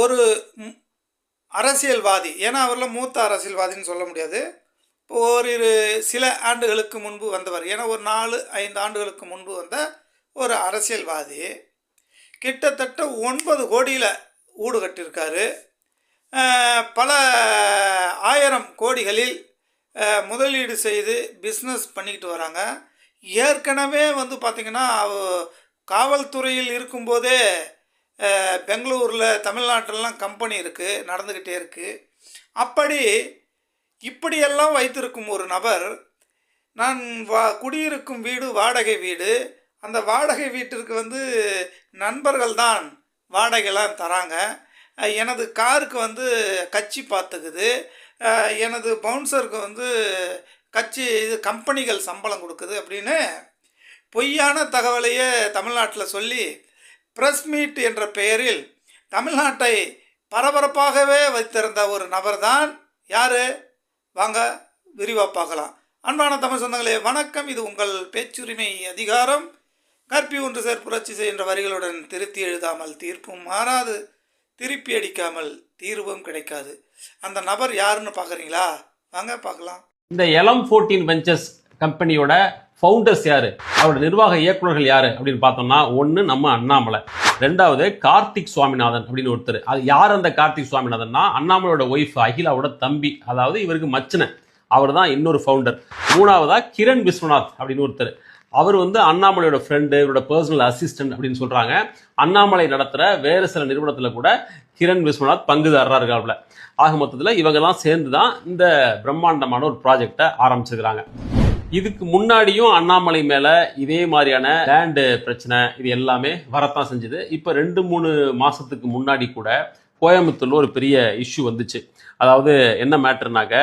ஒரு அரசியல்வாதி. ஏன்னா அவரில் மூத்த அரசியல்வாதின்னு சொல்ல முடியாது. இப்போ ஓரிரு சில ஆண்டுகளுக்கு முன்பு வந்தவர். ஏன்னா ஒரு நாலு ஐந்து ஆண்டுகளுக்கு முன்பு வந்த ஒரு அரசியல்வாதி கிட்டத்தட்ட ஒன்பது கோடியில் ஊடு கட்டியிருக்காரு பல ஆயிரம் கோடிகளில் முதலீடு செய்து பிஸ்னஸ் பண்ணிக்கிட்டு வராங்க. ஏற்கனவே வந்து பார்த்திங்கன்னா காவல்துறையில் இருக்கும்போதே பெங்களூரில் தமிழ்நாட்டிலலாம் கம்பெனி இருக்குது நடந்துக்கிட்டே இருக்குது அப்படி இப்படியெல்லாம் வைத்திருக்கும் ஒரு நபர் நான் வா குடியிருக்கும் வீடு வாடகை வீடு அந்த வாடகை வீட்டிற்கு வந்து நண்பர்கள் தான் வாடகைலாம் தராங்க. எனது காருக்கு வந்து கட்சி பார்த்துக்குது. எனது பவுன்சருக்கு வந்து கட்சி இது கம்பெனிகள் சம்பளம் கொடுக்குது அப்படின்னு பொய்யான தகவலையே தமிழ்நாட்டில் சொல்லி பிரஸ் மீட் என்ற பெயரில் தமிழ்நாட்டை பரபரப்பாகவே வைத்திருந்த ஒரு நபர் தான் யார்? வாங்க விரிவாக பார்க்கலாம். அன்பான தமிழ் சொந்தங்களே வணக்கம். இது உங்கள் பேச்சுரிமை அதிகாரம். கற்பி ஒன்று சேர் புரட்சி செய்கின்ற வரிகளுடன் திருத்தி எழுதாமல் தீர்ப்பும் மாறாது. திருப்பி அடிக்காமல் தீர்வும் கிடைக்காது. அந்த நபர் யாருன்னு பார்க்குறீங்களா? வாங்க பார்க்கலாம். இந்த எலம் ஃபோர்டீன் பெஞ்சஸ் கம்பெனியோட ஃபவுண்டர்ஸ் யாரு? அவரோட நிர்வாக இயக்குனர்கள் யாரு? அப்படின்னு பார்த்தோம்னா ஒன்று நம்ம அண்ணாமலை. ரெண்டாவது கார்த்திக் சுவாமிநாதன் அப்படின்னு ஒருத்தர். அது யார் அந்த கார்த்திக் சுவாமிநாதன்னா? அண்ணாமலையோட ஒய்ஃப் அகிலாவோட தம்பி. அதாவது இவருக்கு மச்சனை அவர் தான் இன்னொரு ஃபவுண்டர் மூணாவதா கிரண் விஸ்வநாத் அப்படின்னு ஒருத்தர். அவர் வந்து அண்ணாமலையோட ஃப்ரெண்டு இவரோட பர்சனல் அசிஸ்டன்ட் அப்படின்னு சொல்கிறாங்க அண்ணாமலை நடத்துகிற வேறு சில நிறுவனத்தில் கூட கிரண் விஸ்வநாத் பங்குதாரராக இருக்காப்புல. ஆக மொத்தத்தில் இவங்கெல்லாம் சேர்ந்து தான் இந்த பிரம்மாண்டமான ஒரு ப்ராஜெக்டை ஆரம்பிச்சிருக்கிறாங்க. இதுக்கு முன்னாடியும் அண்ணாமலை மேல இதே மாதிரியான லேண்டு பிரச்சனை இது எல்லாமே வரத்தான் செஞ்சது. இப்போ ரெண்டு மூணு மாசத்துக்கு முன்னாடி கூட கோயம்புத்தூர்ல ஒரு பெரிய இஷ்யூ வந்துச்சு. அதாவது என்ன மேட்டர்னாக்க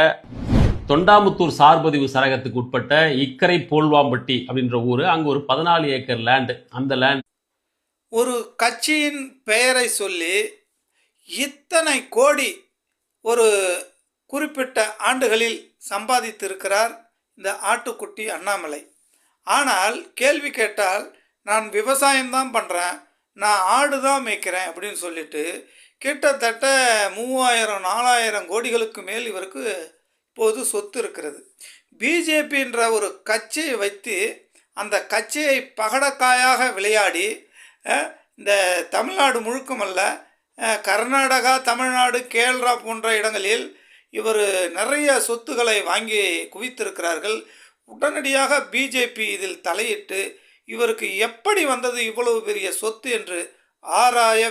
தொண்டாமுத்தூர் சார்பதிவு சரகத்துக்கு உட்பட்ட இக்கரை போல்வாம்பட்டி அப்படின்ற ஊர் அங்கே ஒரு பதினாலு ஏக்கர் லேண்டு அந்த லேண்ட் ஒரு கட்சியின் பெயரை சொல்லி இத்தனை கோடி ஒரு குறிப்பிட்ட ஆண்டுகளில் சம்பாதித்திருக்கிறார் இந்த ஆட்டுக்குட்டி அண்ணாமலை. ஆனால் கேள்வி கேட்டால் நான் விவசாயம்தான் பண்ணுறேன் நான் ஆடு தான் மேய்க்கிறேன் அப்படின்னு சொல்லிட்டு கிட்டத்தட்ட மூவாயிரம் நாலாயிரம் கோடிகளுக்கு மேல் இவருக்கு இப்போது சொத்து இருக்கிறது. பிஜேபின்ற ஒரு கட்சியை வைத்து அந்த கட்சியை பகடக்காயாக விளையாடி இந்த தமிழ்நாடு முழுக்கமல்ல கர்நாடகா தமிழ்நாடு கேரளா போன்ற இடங்களில் இவர் நிறைய சொத்துக்களை வாங்கி குவித்திருக்கிறார்கள். உடனடியாக பிஜேபி இதில் தலையிட்டு இவருக்கு எப்படி வந்தது இவ்வளவு பெரிய சொத்து என்று ஆராய